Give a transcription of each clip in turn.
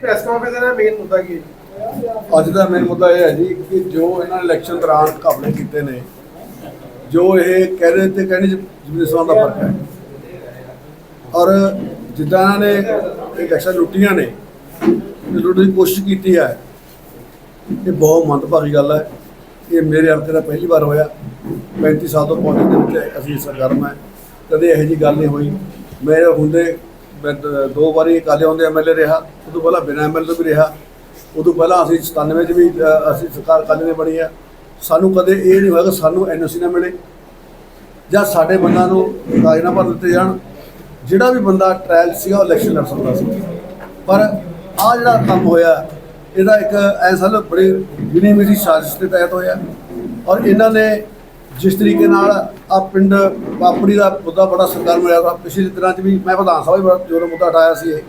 Press conference ਦਾ main ਮੁੱਦਾ ਕੀ ਹੈ ਅੱਜ ਦਾ ਮੇਨ ਮੁੱਦਾ ਇਹ ਹੈ ਜੀ ਕਿ ਜੋ ਇਹਨਾਂ ਨੇ ਇਲੈਕਸ਼ਨ ਦੌਰਾਨ ਕਾਬਲੇ ਕੀਤੇ ਨੇ, ਜੋ ਇਹ ਕਹਿ ਰਹੇ ਤੇ ਕਹਿਣੇ ਜ਼ਮੀਨ ਦਾ ਫ਼ਰਕ ਹੈ। ਔਰ ਜਿੱਦਾਂ ਇਹਨਾਂ ਨੇ ਇਲੈਕਸ਼ਨ ਲੁੱਟੀਆਂ ਨੇ, ਲੁੱਟਣ ਦੀ ਕੋਸ਼ਿਸ਼ ਕੀਤੀ ਹੈ, ਇਹ ਬਹੁਤ ਮੰਦਭਾਗੀ ਗੱਲ ਹੈ। ਇਹ ਮੇਰੇ ਹਲਕੇ ਦਾ ਪਹਿਲੀ ਵਾਰ ਹੋਇਆ। 35 ਸਾਲ ਤੋਂ ਪੌਣੇ ਦੇ ਵਿੱਚ ਅਸੀਂ ਸਰਗਰਮ ਹੈ। ਕਦੇ ਇਹੋ ਜਿਹੀ ਗੱਲ ਨਹੀਂ ਹੋਈ। ਮੇਰੇ ਹੁੰਦੇ ਮੈਂ ਦ- ਦੋ ਵਾਰੀ ਕਾਲੇ ਹੁੰਦੇ ਐਮਐਲਏ ਰਿਹਾ ਉਦੋਂ ਪਹਿਲਾਂ ਬਿਨਾਂ ਐਮਐਲਏ ਤੋਂ ਵੀ ਰਿਹਾ ਉਦੋਂ ਪਹਿਲਾਂ ਅਸੀਂ 97 ਚ ਵੀ ਅਸੀਂ ਸਰਕਾਰ ਅਕਾਲੀ ਨੇ ਬਣੀ ਆ, ਸਾਨੂੰ ਕਦੇ ਇਹ ਨਹੀਂ ਹੋਇਆ ਕਿ ਸਾਨੂੰ ਐਨਓਸੀ ਨਾ ਮਿਲੇ, ਜਾਂ ਸਾਡੇ ਬੰਦਾ ਨੂੰ ਰਾਜਨਾਮਾ ਦਿੱਤੇ ਜਾਣ, ਜਿਹੜਾ ਵੀ ਬੰਦਾ ਟ੍ਰਾਇਲ ਸੀਗਾ, ਉਹ ਇਲੈਕਸ਼ਨ ਲੜ ਸਕਦਾ ਸੀ। ਪਰ ਆ ਜਿਹੜਾ ਕੰਮ ਹੋਇਆ, ਇਹਦਾ ਇੱਕ ਐਸਾ ਲ ਬੜੀ ਯੂਨੀਵਰਸਿਟੀ ਸਾਜ਼ਿਸ਼ ਦੇ ਤਹਿਤ ਹੋਇਆ, ਔਰ ਇਹਨਾਂ ਨੇ ਜਿਸ ਤਰੀਕੇ ਨਾਲ ਆ ਪਿੰਡ ਪਾਪੜੀ ਦਾ ਮੁੱਦਾ ਬੜਾ ਸਰਕਾਰ ਮਿਲਿਆ ਵਾ। ਪਿਛਲੇ ਦਿਨਾਂ 'ਚ ਵੀ ਮੈਂ ਵਿਧਾਨ ਸਭਾ ਵਿੱਚ ਬੜਾ ਜੋਰ ਮੁੱਦਾ ਉਠਾਇਆ ਸੀ ਇਹ,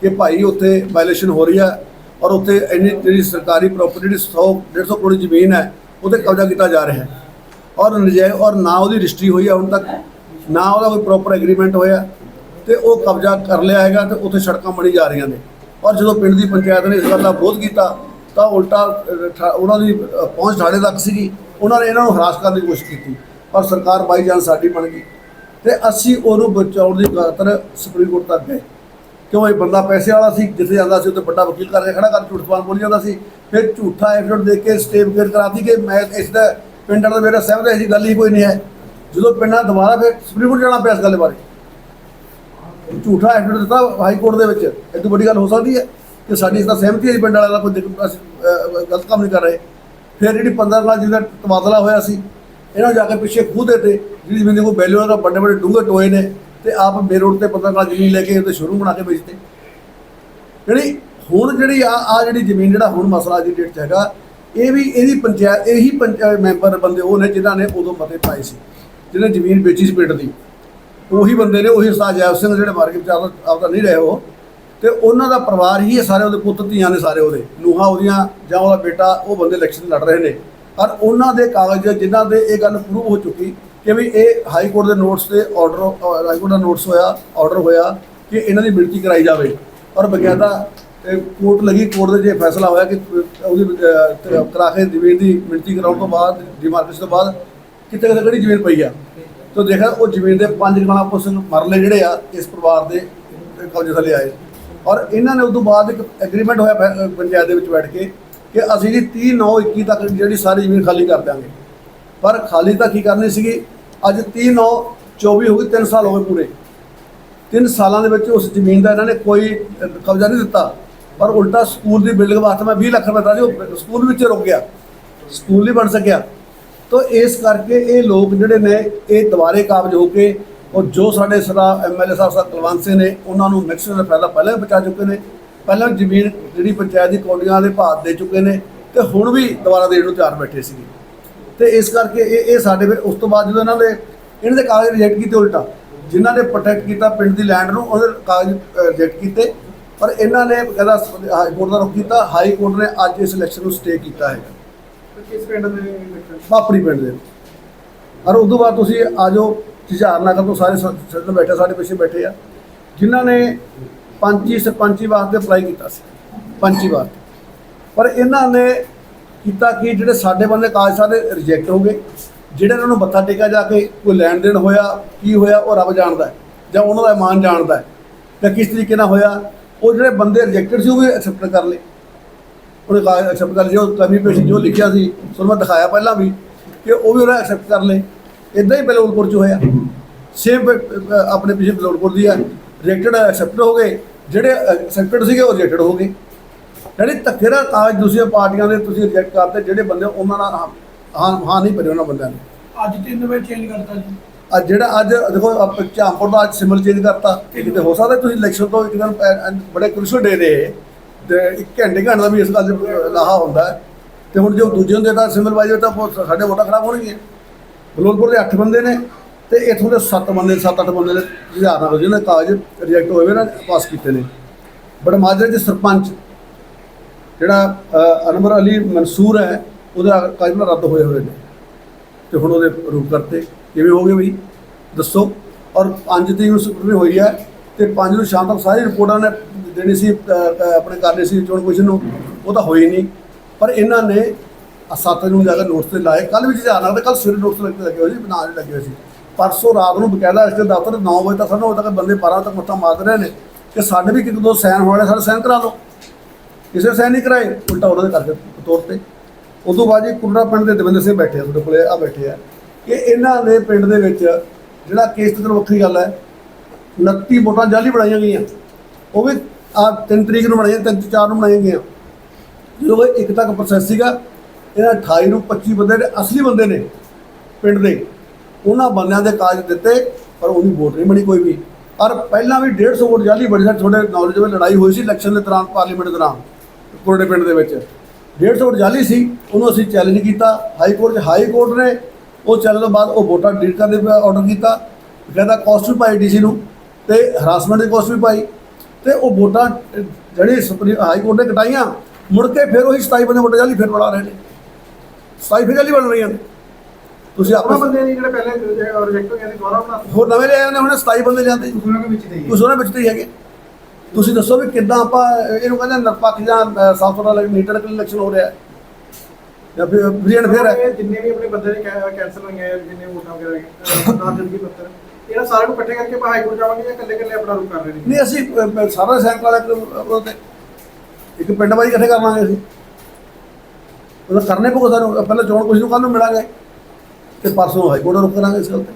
ਕਿ ਭਾਈ ਉੱਥੇ ਵਾਇਲੇਸ਼ਨ ਹੋ ਰਹੀ ਹੈ ਔਰ ਉੱਥੇ ਇੰਨੀ ਜਿਹੜੀ ਸਰਕਾਰੀ ਪ੍ਰਾਪਰਟੀ ਦੀ 100 150 ਕਰੋੜ ਜ਼ਮੀਨ ਹੈ, ਉਹਤੇ ਕਬਜ਼ਾ ਕੀਤਾ ਜਾ ਰਿਹਾ ਹੈ। ਔਰ ਨਜਾਇਜ਼ ਔਰ ਨਾ ਉਹਦੀ ਰਜਿਸਟਰੀ ਹੋਈ ਹੈ ਹੁਣ ਤੱਕ, ਨਾ ਉਹਦਾ ਕੋਈ ਪ੍ਰੋਪਰ ਐਗਰੀਮੈਂਟ ਹੋਇਆ ਤੇ ਉਹ ਕਬਜ਼ਾ ਕਰ ਲਿਆ ਹੈਗਾ ਤੇ ਉੱਥੇ ਸੜਕਾਂ ਬਣੀ ਜਾ ਰਹੀਆਂ ਨੇ। ਔਰ ਜਦੋਂ ਪਿੰਡ ਦੀ ਪੰਚਾਇਤ ਨੇ ਇਸ ਗੱਲ ਦਾ ਵਿਰੋਧ ਕੀਤਾ ਤਾਂ ਉਲਟਾ ਅਹ, ਠਾ- ਉਹਨਾਂ ਦੀ ਅਹ, ਪਹੁੰਚ ਠਾੜੇ ਤੱਕ ਸੀਗੀ। ਉਹਨਾਂ ਨੇ ਇਹਨਾਂ ਨੂੰ ਹਰਾਸ ਕਰਨ ਦੀ ਕੋਸ਼ਿਸ਼ ਕੀਤੀ ਪਰ ਸਰਕਾਰ ਬਾਈ ਜਾਨ ਸਾਡੀ ਬਣ ਗਈ। ਤੇ ਅਸੀਂ ਉਹਨੂੰ ਬਚਾਉਣ ਦੀ ਖਾਤਰ ਸੁਪਰੀਮ ਕੋਰਟ ਤੱਕ ਗਏ। ਕਿਉਂ ਇਹ ਬੰਦਾ ਪੈਸੇ ਵਾਲਾ ਸੀ ਜਿੱਥੇ ਜਾਂਦਾ ਸੀ ਉੱਥੇ ਵੱਡਾ ਵਕੀਲ ਕਰਕੇ ਖੜਾ ਕਰ ਝੂਠ ਸਵਾਲ ਬੋਲੀ ਜਾਂਦਾ ਸੀ। ਫਿਰ ਝੂਠਾ ਐਫੀਡੇਵਿਟ ਦੇ ਕੇ ਸਟੇ ਵਗੈਰ ਕਰਾਤੀ ਕਿ ਮੈਂ ਇਸ ਦਾ ਪਿੰਡਾਂ ਦਾ ਮੇਰਾ ਸਹਿਮਤ ਐਸੀ ਗੱਲ ਹੀ ਕੋਈ ਨਹੀਂ ਹੈ। ਜਦੋਂ ਪਿੰਡਾਂ ਦੁਬਾਰਾ ਫਿਰ ਸੁਪਰੀਮ ਕੋਰਟ ਜਾਣਾ ਪਿਆ ਇਸ ਗੱਲ ਬਾਰੇ। ਝੂਠਾ ਐਫੀਡੇਵਿਟ ਦਿੱਤਾ ਹਾਈ ਕੋਰਟ ਦੇ ਵਿੱਚ ਇਹ ਤੋਂ ਵੱਡੀ ਗੱਲ ਹੋ ਸਕਦੀ ਹੈ। ਕਿ ਸਾਡੀ ਇਸ ਦਾ ਸਹਿਮਤੀ ਹੈ ਜੀ ਪਿੰਡ ਵਾਲਿਆਂ ਦਾ ਕੋਈ ਦਿੱਕਤ- ਅਸੀਂ, ਗਲਤ ਕੰਮ ਨਹੀਂ ਕਰ ਰਹੇ। ਫਿਰ ਜਿਹੜੀ 15 ਲੱਖ ਜਿਹਦਾ ਤਬਾਦਲਾ ਹੋਇਆ ਸੀ ਇਹਨਾਂ ਨੂੰ ਜਾ ਕੇ ਪਿੱਛੇ ਖੂਹ ਦੇ ਤੇ ਜਿਹੜੀ ਜ਼ਮੀਨ ਦੇ ਕੋਈ ਵੈਲਿਊ ਦਾ ਵੱਡੇ ਵੱਡੇ ਡੂੰਘੇ ਟੋਏ ਨੇ ਤੇ ਆਪ ਬੇ ਰੋਡ ਤੇ 15 ਲੱਖ ਜ਼ਮੀਨ ਲੈ ਕੇ ਉਹਦੇ ਸ਼ੋਰੂਮ ਬਣਾ ਕੇ ਵੇਚਦੇ ਜਿਹੜੀ ਹੁਣ ਜਿਹੜੀ ਆ ਆ ਜਿਹੜੀ ਜ਼ਮੀਨ ਜਿਹੜਾ ਹੁਣ ਮਸਲਾ ਅੱਜ ਦੀ ਡੇਟ 'ਚ ਹੈਗਾ ਇਹ ਵੀ ਇਹਦੀ ਪੰਚਾਇਤ ਇਹੀ ਪੰਚਾਇਤ ਮੈਂਬਰ ਬੰਦੇ ਉਹ ਨੇ ਜਿਨ੍ਹਾਂ ਨੇ ਉਦੋਂ ਮਤੇ ਪਾਏ ਸੀ ਜਿਹਨੇ ਜ਼ਮੀਨ ਵੇਚੀ ਸੀ ਪਿੰਡ ਦੀ। ਉਹੀ ਬੰਦੇ ਨੇ ਉਹੀ ਉਸਤਾਦ ਜੈਬ ਸਿੰਘ ਜਿਹੜੇ ਮਾਰ ਕੇ ਵਿਚਾਰ ਆਪਦਾ ਨਹੀਂ ਰਹੇ ਉਹ। ਤੇ ਉਹਨਾਂ ਦਾ ਪਰਿਵਾਰ ਹੀ ਇਹ ਸਾਰੇ ਉਹਦੇ ਪੁੱਤ ਧੀਆਂ ਨੇ ਸਾਰੇ ਉਹਦੇ, ਨੂੰਹਾਂ ਉਹਦੀਆਂ ਜਾਂ ਉਹਦਾ ਬੇਟਾ, ਉਹ ਬੰਦੇ ਇਲੈਕਸ਼ਨ ਲੜ ਰਹੇ ਨੇ। ਪਰ ਉਹਨਾਂ ਦੇ ਕਾਗਜ਼ ਜਿਨ੍ਹਾਂ ਦੇ ਇਹ ਗੱਲ ਪ੍ਰੂਵ ਹੋ ਚੁੱਕੀ ਕਿ ਵੀ ਇਹ ਹਾਈ ਕੋਰਟ ਦੇ ਨੋਟਸ ਤੇ ਆਰਡਰ ਹਾਈ ਕੋਰਟ ਦਾ ਨੋਟਸ ਹੋਇਆ ਆਰਡਰ ਹੋਇਆ ਕਿ ਇਹਨਾਂ ਦੀ ਮਿਲਤੀ ਕਰਾਈ ਜਾਵੇ। ਔਰ ਬਕਾਇਦਾ ਕੋਰਟ ਲੱਗੀ ਕੋਰਟ ਦੇ ਜੇ ਫੈਸਲਾ ਹੋਇਆ ਕਿ ਉਹਦੀ ਕਰਾ ਕੇ ਜ਼ਮੀਨ ਦੀ ਮਿਲਤੀ ਕਰਾਉਣ ਤੋਂ ਬਾਅਦ ਡਿਮਾਰਕੇਸ਼ਨ ਤੋਂ ਬਾਅਦ ਕਿਤੇ ਕਿਤੇ ਕਿਹੜੀ ਜ਼ਮੀਨ ਪਈ ਆ? ਤੋ ਦੇਖਿਆ, ਉਹ ਜ਼ਮੀਨ ਦੇ ਪੰਜ ਗਣਾ ਪੁੱਛ ਮਰਲੇ ਜਿਹੜੇ ਆ, ਇਸ ਪਰਿਵਾਰ ਦੇ ਕਬਜ਼ੇ ਥੱਲੇ ਆਏ। ਔਰ ਇਹਨਾਂ ਨੇ ਉਸ ਤੋਂ ਬਾਅਦ ਇੱਕ ਐਗਰੀਮੈਂਟ ਹੋਇਆ ਫੈ- ਪੰਚਾਇਤ ਦੇ ਵਿੱਚ ਬੈਠ ਕੇ ਕਿ ਅਸੀਂ ਜੀ 30 9 21 ਤੱਕ ਜਿਹੜੀ ਸਾਰੀ ਜ਼ਮੀਨ ਖਾਲੀ ਕਰ ਦਿਆਂਗੇ। ਪਰ ਖਾਲੀ ਤਾਂ ਕੀ ਕਰਨੀ ਸੀਗੀ? ਅੱਜ 30 9 24 ਹੋ ਗਈ 3 ਸਾਲ ਹੋ ਗਏ ਪੂਰੇ। ਤਿੰਨ ਸਾਲਾਂ ਦੇ ਵਿੱਚ ਉਸ ਜ਼ਮੀਨ ਦਾ ਇਹਨਾਂ ਨੇ ਕੋਈ ਕਬਜ਼ਾ ਨਹੀਂ ਦਿੱਤਾ। ਪਰ ਉਲਟਾ ਸਕੂਲ ਦੀ ਬਿਲਡਿੰਗ ਵਾਸਤੇ ਮੈਂ 20 ਲੱਖ ਰੁਪਏ ਦਿੱਤਾ ਸੀ ਸਕੂਲ ਵਿੱਚ ਰੁਕ ਗਿਆ। ਸਕੂਲ ਨਹੀਂ ਬਣ ਸਕਿਆ। ਤਾਂ ਇਸ ਕਰਕੇ ਇਹ ਲੋਕ ਜਿਹੜੇ ਨੇ, ਇਹ ਦੁਬਾਰੇ ਕਾਬਜ ਹੋ ਕੇ ਉਹ ਜੋ ਸਾਡੇ ਸਦਾ ਐਮਐਲਏ ਸਾਹਿਬ ਸਾਹਿਬ ਕੁਲਵੰਤ ਸਿੰਘ ਨੇ ਉਹਨਾਂ ਨੂੰ ਮੈਕਸਿਮਮ ਦਾ ਫਾਇਦਾ ਪਹਿਲਾਂ ਬਚਾ ਚੁੱਕੇ ਨੇ। ਪਹਿਲਾਂ ਜ਼ਮੀਨ ਜਿਹੜੀ ਪੰਚਾਇਤ ਦੀ ਕੌਡੀਆਂ ਦੇ ਭਾਅ ਦੇ ਚੁੱਕੇ ਨੇ ਤੇ ਹੁਣ ਵੀ ਦੁਬਾਰਾ ਦੇਣ ਨੂੰ ਤਿਆਰ ਬੈਠੇ ਸੀਗੇ। ਤੇ ਇਸ ਕਰਕੇ ਇਹ ਇਹ ਸਾਡੇ ਫਿਰ ਉਸ ਤੋਂ ਬਾਅਦ ਜਦੋਂ ਇਹਨਾਂ ਦੇ ਇਹਨਾਂ ਦੇ ਕਾਗਜ਼ ਰਿਜੈਕਟ ਕੀਤੇ ਉਲਟਾ ਜਿਨ੍ਹਾਂ ਨੇ ਪ੍ਰੋਟੈਕਟ ਕੀਤਾ ਪਿੰਡ ਦੀ ਲੈਂਡ ਨੂੰ ਉਹਦੇ ਕਾਗਜ਼ ਰਿਜੈਕਟ ਕੀਤੇ। ਪਰ ਇਹਨਾਂ ਨੇ ਕਹਿੰਦਾ ਹਾਈ ਕੋਰਟ ਦਾ ਰੁਖ ਕੀਤਾ ਹਾਈ ਕੋਰਟ ਨੇ ਅੱਜ ਇਸ ਇਲੈਕਸ਼ਨ ਨੂੰ ਸਟੇ ਕੀਤਾ ਹੈ ਕਿਸ ਪਿੰਡ ਦੇ ਇਲੈਕਸ਼ਨ ਪਾਪੜੀ ਪਿੰਡ ਦੇ ਔਰ ਉਦੋਂ ਬਾਅਦ ਤੁਸੀਂ ਆ ਜਾਓ ਨਗਰ ਤੋਂ ਸਾਰੇ ਸੱਜਣ ਬੈਠੇ, ਸਾਡੇ ਪਿੱਛੇ ਬੈਠੇ ਆ। ਜਿਨ੍ਹਾਂ ਨੇ ਪੰਚੀ ਸਰਪੰਚੀ ਵਾਸਤੇ ਅਪਲਾਈ ਕੀਤਾ ਸੀ, ਪੰਚੀ ਵਾਸਤੇ ਪਰ ਇਹਨਾਂ ਨੇ ਕੀਤਾ ਕਿ, ਜਿਹੜੇ ਸਾਡੇ ਬੰਦੇ ਕਾਗਜ਼ ਸਾਰੇ ਰਿਜੈਕਟ ਹੋ ਗਏ, ਜਿਹੜੇ ਇਹਨਾਂ ਨੂੰ ਮੱਥਾ ਟੇਕਿਆ ਜਾ ਕੇ ਕੋਈ ਲੈਣ ਦੇਣ ਹੋਇਆ, ਕੀ ਹੋਇਆ, ਉਹ ਰੱਬ ਜਾਣਦਾ ਜਾਂ ਉਹਨਾਂ ਦਾ ਇਮਾਨ ਜਾਣਦਾ ਹੈ, ਜਾਂ ਕਿਸ ਤਰੀਕੇ ਨਾਲ ਹੋਇਆ, ਉਹ ਜਿਹੜੇ ਬੰਦੇ ਰਿਜੈਕਟਡ ਸੀ, ਉਹ ਵੀ ਐਕਸੈਪਟ ਕਰ ਲਏ। ਉਹਨੇ ਕਾਗਜ਼ ਐਕਸੈਪਟ ਕਰ ਲਏ, ਜੋ ਕਮੀ ਪੇਸ਼ੀ ਜੋ ਲਿਖਿਆ ਸੀ ਸੋ ਮੈਂ ਦਿਖਾਇਆ ਪਹਿਲਾਂ ਵੀ, ਕਿ ਉਹ ਵੀ ਉਹਨੇ ਐਕਸੈਪਟ ਕਰ ਲਏ। ਇਦਾਂ ਹੀ ਬਲੌਲਪੁਰ ਚ ਹੋਇਆ। ਸੇਮ ਆਪਣੇ ਪਿੱਛੇ ਬਲੌਲਪੁਰ ਦੀ ਹੈ ਰਿਜੈਕਟਡ ਐਕਸੈਪਟ ਹੋ ਗਏ। ਜਿਹੜੇ ਐਕਸੈਪਟਡ ਸੀਗੇ ਉਹ ਰਿਜੈਕਟਡ ਹੋ ਗਏ। ਜਿਹੜੇ ਧੱਕੇ ਨਾਲ ਕਾਗਜ਼ ਦੂਸਰੀਆਂ ਪਾਰਟੀਆਂ ਦੇ ਤੁਸੀਂ ਰਿਜੈਕਟ ਕਰਤੇ ਜਿਹੜੇ ਬੰਦੇ ਉਹਨਾਂ ਨਾਲ ਹਾਂ ਹਾਂ ਨਹੀਂ ਭਰੇ ਉਹਨਾਂ ਬੰਦਿਆਂ ਨੇ। ਅੱਜ 3 ਵਜੇ ਚੇਂਜ ਕਰਤਾ ਜੀ। ਅੱਜ ਜਿਹੜਾ ਅੱਜ ਦੇਖੋ ਆਪ ਝਾਂਪੁਰ ਦਾ ਅੱਜ ਸਿਮਲ ਚੇਂਜ ਕਰਤਾ। ਕਿਤੇ ਹੋ ਸਕਦਾ ਤੁਸੀਂ ਇਲੈਕਸ਼ਨ ਤੋਂ ਇੱਕ ਦਿਨ ਬੜੇ ਕ੍ਰਿਸ਼ਲ ਡੇ ਦੇ। ਤੇ ਇੱਕ ਘੰਟੇ ਘੰਟੇ ਦਾ ਵੀ ਇਸ ਗੱਲ 'ਚ ਲਾਹਾ ਹੁੰਦਾ। ਤੇ ਹੁਣ ਜੋ ਦੂਜੇ ਹੁੰਦੇ ਤਾਂ ਸਿਮਲ ਵਾਜੇ ਤਾਂ ਬਹੁਤ ਸਾਡੇ ਵੋਟਾਂ ਖਰਾਬ ਹੋਣਗੀਆਂ। ਫਿਰੋਜ਼ਪੁਰ ਦੇ 8 ਬੰਦੇ ਨੇ ਤੇ ਇਥੋਂ ਦੇ 7 ਬੰਦੇ 7-8 ਬੰਦੇ ਨੇ ਹਜ਼ਾਰ ਨਾਲ ਜਿਹਨਾਂ ਦੇ ਕਾਗਜ਼ ਰਿਜੈਕਟ ਹੋਏ ਹੋਏ ਨੇ ਪਾਸ ਕੀਤੇ ਨੇ। ਬਟ ਮਾਜਰੇ ਦੇ ਸਰਪੰਚ ਜਿਹੜਾ ਅਹ, ਅਨਵਰ ਅਲੀ ਮਨਸੂਰ ਹੈ ਉਹਦੇ ਕਾਗਜ਼ ਨਾਲ ਰੱਦ ਹੋਏ ਹੋਏ ਨੇ। ਤੇ ਹੁਣ ਉਹਦੇ ਰੂਪ ਕਰਤੇ। ਕਿਵੇਂ ਹੋ ਗਏ ਬਈ? ਦੱਸੋ। ਔਰ ਪੰਜ ਦੀ ਨੂੰ ਹੋਈ ਹੈ ਤੇ ਪੰਜ ਨੂੰ ਸ਼ਾਮ ਤੱਕ ਸਾਰੀ ਰਿਪੋਰਟਾਂ ਨੇ ਦੇਣੀ ਸੀ ਆਪਣੇ ਕਰਨੀ ਸੀ ਚੋਣ ਕਮਿਸ਼ਨ ਨੂੰ। ਉਹ ਤਾਂ ਹੋਈ ਨਹੀਂ। ਪਰ ਇਹਨਾਂ ਨੇ ਆਹ ਸੱਤ ਨੂੰ ਜਾ ਕੇ ਨੋਟਿਸ ਤੇ ਲਾਏ। ਕੱਲ ਵੀ ਜਿਹੜਾ ਆਣਾ ਤੇ ਕੱਲ ਸਵੇਰੇ ਨੋਟਿਸ ਲੱਗੇ ਲੱਗੇ ਹੋਏ ਸੀ ਬਣਾ ਨਹੀਂ ਲੱਗੇ ਹੋਏ ਸੀ। ਪਰਸੋਂ ਰਾਤ ਨੂੰ ਬਕਾਇਦਾ ਇਸ ਦੇ ਦਫ਼ਤਰ 9 ਵਜੇ ਤੱਕ 9 ਵਜੇ ਤੱਕ ਬੰਦੇ 12 ਤੱਕ ਮੱਥਾ ਮਾਰ ਰਹੇ ਨੇ ਕਿ ਸਾਡੇ ਵੀ ਇੱਕ ਦੋ ਸਾਈਨ ਹੋਣੇ, ਸਾਡੇ ਸਾਈਨ ਕਰਾ ਲਓ ਕਿਸੇ ਸਾਈਨ ਨਹੀਂ ਕਰਾਏ, ਉਲਟਾ ਉਹਨਾਂ ਦੇ ਕਰਕੇ ਤੌਰ ਤੇ। ਉਦੋਂ ਬਾਅਦ ਜੀ ਕੁੰਡਾ ਪਿੰਡ ਦੇ ਦਵਿੰਦਰ ਸਿੰਘ ਬੈਠੇ ਆ, ਤੁਹਾਡੇ ਕੋਲੇ ਆ ਬੈਠੇ ਆ। ਕਿ ਇਹਨਾਂ ਦੇ ਪਿੰਡ ਦੇ ਵਿੱਚ ਜਿਹੜਾ ਕੇਸ ਤੇ ਵੱਖਰੀ ਗੱਲ ਹੈ 29 ਵੋਟਾਂ ਜਾਲੀ ਬਣਾਈਆਂ ਗਈਆਂ। ਉਹ ਵੀ ਆ 3 ਤਰੀਕ ਨੂੰ ਬਣਾਈਆਂ 3 4 ਨੂੰ ਬਣਾਈਆਂ ਗਈਆਂ। ਜਦੋਂ ਇੱਕ ਤੱਕ ਪ੍ਰੋਸੈਸ ਸੀਗਾ ਇਹਨਾਂ 28 ਨੂੰ 25 ਬੰਦੇ ਨੇ ਅਸਲੀ ਬੰਦੇ ਨੇ ਪਿੰਡ ਦੇ। ਉਹਨਾਂ ਬੰਦਿਆਂ ਦੇ ਕਾਗਜ਼ ਦਿੱਤੇ, ਪਰ ਉਹਦੀ ਵੋਟ ਨਹੀਂ ਬਣੀ ਕੋਈ ਵੀ। ਔਰ ਪਹਿਲਾਂ ਵੀ 150 ਵੋਟ ਜਾਲੀ ਬੜੀ ਸਾਡੀ ਤੁਹਾਡੇ ਨੌਲੇਜ ਵਿੱਚ ਲੜਾਈ ਹੋਈ ਸੀ ਇਲੈਕਸ਼ਨ ਦੇ ਦੌਰਾਨ ਪਾਰਲੀਮੈਂਟ ਦੇ ਦੌਰਾਨ ਕੋਰੜੇ ਪਿੰਡ ਦੇ ਵਿੱਚ। 150 ਵੋਟ ਜਾਲੀ ਸੀ, ਉਹਨੂੰ ਅਸੀਂ ਚੈਲੰਜ ਕੀਤਾ। ਹਾਈ ਕੋਰਟ 'ਚ ਹਾਈ ਕੋਰਟ ਨੇ, ਉਹ ਚੱਲਣ ਤੋਂ ਬਾਅਦ ਉਹ ਵੋਟਾਂ ਡਿਲੀਟ ਕਰਨ ਦੇ ਆਰਡਰ ਕੀਤਾ। ਕਹਿੰਦਾ ਕਾਸਟ ਵੀ ਪਾਈ ਡੀਸੀ ਨੂੰ, ਤੇ ਹਰਾਸਮੈਂਟ ਦੀ ਕਾਸਟ ਵੀ ਪਾਈ। ਤੇ ਉਹ ਵੋਟਾਂ ਜਿਹੜੀ ਸੁਪਰੀਮ ਹਾਈ ਕੋਰਟ ਨੇ ਕਟਾਈਆਂ, ਮੁੜ ਕੇ ਫਿਰ ਉਹੀ 27 ਬੰਦੇ ਵੋਟਾਂ ਜਾਲੀ ਫਿਰ ਬਣਾ ਰਹੇ ਨੇ। 27 ਫਿਰ ਜਾਲੀ ਬਣ ਰਹੀਆਂ ਨੇ। ਤੁਸੀਂ ਆਪਣਾ ਬੰਦੇ ਨੇ ਜਿਹੜੇ ਪਹਿਲੇ ਰਿਜੈਕਟ ਹੋਏ ਨੇ ਦੁਬਾਰਾ ਬਣਾ ਹੋਰ ਨਵੇਂ ਲਿਆਏ ਨੇ ਹੁਣ 27 ਬੰਦੇ ਲਿਆਂਦੇ। ਉਹਨਾਂ ਦੇ ਵਿੱਚ ਦੇ ਕੁਝ ਉਹਨਾਂ ਵਿੱਚ ਤੇ ਹੀ ਹੈਗੇ ਤੁਸੀਂ ਦੱਸੋ ਵੀ ਕਿੱਦਾਂ ਆਪਾਂ ਇਹਨੂੰ ਕਹਿੰਦੇ ਨਿਰਪੱਖ ਜਾਂ ਸਾਫ਼ ਸੁਥਰਾ ਮੀਟਰ ਇਲੈਕਸ਼ਨ ਹੋ ਰਿਹਾ ਹੈ। ਜਾਂ ਫਿਰ ਫ੍ਰੀ ਐਂਡ ਫੇਅਰ ਹੈ। ਜਿੰਨੇ ਵੀ ਆਪਣੇ ਬੰਦੇ ਨੇ ਕੈਂਸਲ ਹੋਈਆਂ ਜਿੰਨੇ ਵੋਟਾਂ ਵਗੈਰਾ ਨਾ ਜਲਦੀ ਪੱਤਰ। ਇਹਨਾਂ ਸਾਰਿਆਂ ਨੂੰ ਇਕੱਠੇ ਕਰਕੇ ਆਪਾਂ ਹਾਈ ਕੋਰਟ ਜਾਵਾਂਗੇ ਜਾਂ ਇਕੱਲੇ ਇਕੱਲੇ ਆਪਣਾ ਰੁਕ ਕਰ ਰਹੇ ਨੇ? ਨਹੀਂ ਅਸੀਂ ਸਾਰਾ ਸੈਂਕ ਵਾਲਾ ਇੱਕ ਤੇ ਪਿੰਡ ਵਾਰੀ ਇਕੱਠੇ ਕਰ ਲਾਂਗੇ ਅਸੀਂ। ਮਤਲਬ ਕਰਨੇ ਪਊਗਾ ਸਾਨੂੰ, ਪਹਿਲਾਂ ਚੋਣ ਕੁਝ ਨੂੰ ਕੱਲ ਨੂੰ ਮਿਲਾਂਗੇ, ਤੇ ਪਰਸੋਂ ਹਾਈ ਕੋਰਟ ਰੁਕ ਕਰਾਂਗੇ ਇਸ ਗੱਲ ਤੇ।